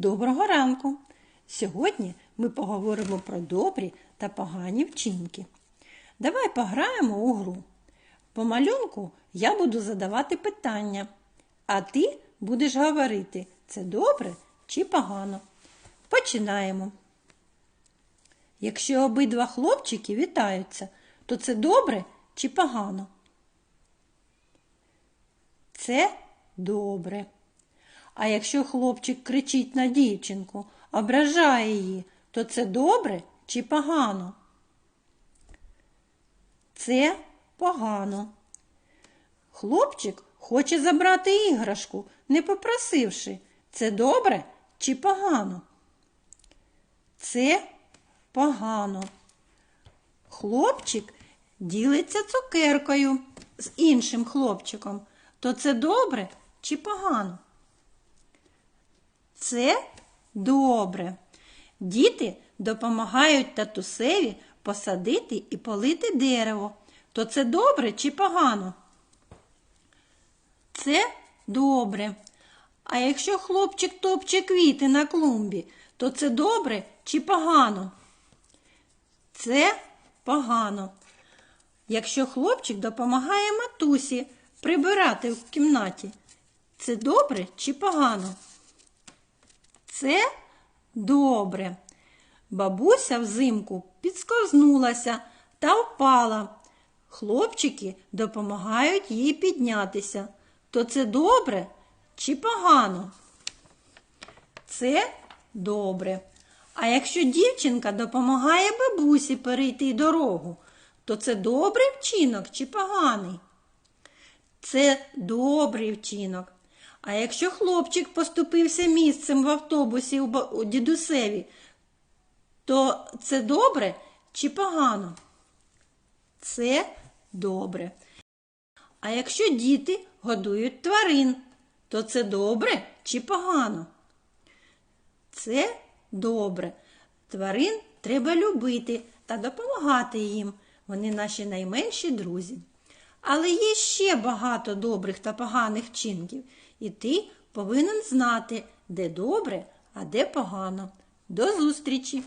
Доброго ранку! Сьогодні ми поговоримо про добрі та погані вчинки. Давай пограємо у гру. По малюнку я буду задавати питання, а ти будеш говорити, це добре чи погано. Починаємо. Якщо обидва хлопчики вітаються, то це добре чи погано? Це добре. А якщо хлопчик кричить на дівчинку, ображає її, то це добре чи погано? Це погано. Хлопчик хоче забрати іграшку, не попросивши. Це добре чи погано? Це погано. Хлопчик ділиться цукеркою з іншим хлопчиком. То це добре чи погано? Це добре. Діти допомагають татусеві посадити і полити дерево. То це добре чи погано? Це добре. А якщо хлопчик топче квіти на клумбі, то це добре чи погано? Це погано. Якщо хлопчик допомагає матусі прибирати в кімнаті, це добре чи погано? Це добре. Бабуся взимку підсковзнулася та впала. Хлопчики допомагають їй піднятися. То це добре чи погано? Це добре. А якщо дівчинка допомагає бабусі перейти дорогу, то це добрий вчинок чи поганий? Це добрий вчинок. А якщо хлопчик поступився місцем в автобусі у дідусеві, то це добре чи погано? Це добре. А якщо діти годують тварин, то це добре чи погано? Це добре. Тварин треба любити та допомагати їм. Вони наші найменші друзі. Але є ще багато добрих та поганих вчинків, і ти повинен знати, де добре, а де погано. До зустрічі!